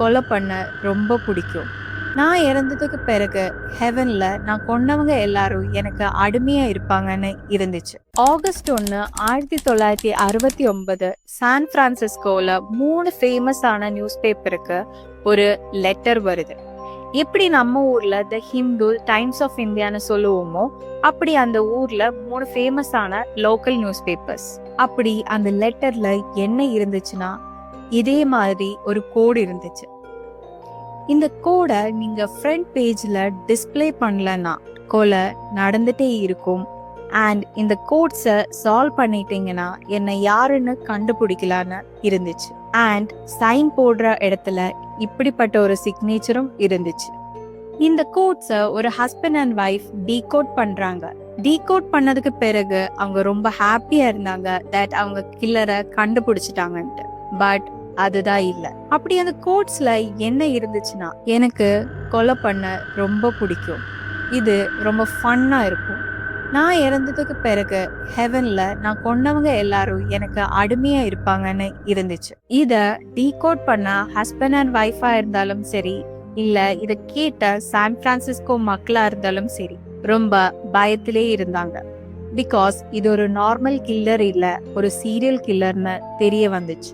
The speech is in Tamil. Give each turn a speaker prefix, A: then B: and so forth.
A: கொலை பண்ண ரொம்ப பிடிக்கும். நான் இறந்ததுக்கு பிறகு ஹெவனில் நான் கொன்னவங்க எல்லாரும் எனக்கு அடிமையாக இருப்பாங்கன்னு இருந்துச்சு. ஆகஸ்ட் ஒன்று ஆயிரத்தி தொள்ளாயிரத்தி அறுபத்தி ஒன்பது சான் பிரான்சிஸ்கோவில் மூணு ஃபேமஸான நியூஸ் பேப்பருக்கு ஒரு லெட்டர் வருது. எப்படி நம்ம ஊர்ல த ஹிந்து டைம்ஸ் ஆஃப் இந்தியான்னு சொல்லுவோமோ அப்படி அந்த ஊர்ல மூணு ஃபேமஸான லோக்கல் நியூஸ் பேப்பர்ஸ் அப்படி அந்த லெட்டர்ல என்ன இருந்துச்சுன்னா இதே மாதிரி ஒரு கோடு இருந்துச்சு. இந்த கோடை நீங்க ஃப்ரண்ட் பேஜ்ல டிஸ்ப்ளே பண்ணலன்னா கொலை நடந்துட்டே இருக்கும். அண்ட் இந்த கோட்ஸை சால்வ் பண்ணிட்டீங்கன்னா என்னை யாருன்னு கண்டுபிடிக்கலான்னு இருந்துச்சு. அண்ட் சைன் போடுற இடத்துல இப்படிப்பட்ட ஒரு சிக்னேச்சரும் இருந்துச்சு. இந்த கோட்ஸை ஒரு ஹஸ்பண்ட் அண்ட் ஒய்ஃப் டீகோட் பண்றாங்க. டீகோட் பண்ணதுக்கு பிறகு அவங்க ரொம்ப ஹாப்பியா இருந்தாங்க தட் அவங்க கில்லரை கண்டுபிடிச்சிட்டாங்கன்ட்டு. பட் அதுதான் இல்ல. அப்படி அந்த கோட்ஸ்ல என்ன இருந்துச்சுன்னா எனக்கு கொலை பண்ண ரொம்ப பிடிக்கும். இது ரொம்ப ஃபன்னா இருக்கும். நான் இறந்ததுக்கு பிறகு ஹெவன்ல நான் கொன்னவங்க எல்லாரும் எனக்கு அடிமையா இருப்பாங்கன்னு இருந்துச்சு. இத டீகோட் பண்ண ஹஸ்பண்ட் அண்ட் ஒய்ஃபா இருந்தாலும் சரி இல்ல இத கேட்ட சான் பிரான்சிஸ்கோ மக்களா இருந்தாலும் சரி ரொம்ப பயத்திலே இருந்தாங்க. பிகாஸ் இது ஒரு நார்மல் கில்லர் இல்ல ஒரு சீரியல் கில்லர்னு தெரிய வந்துச்சு.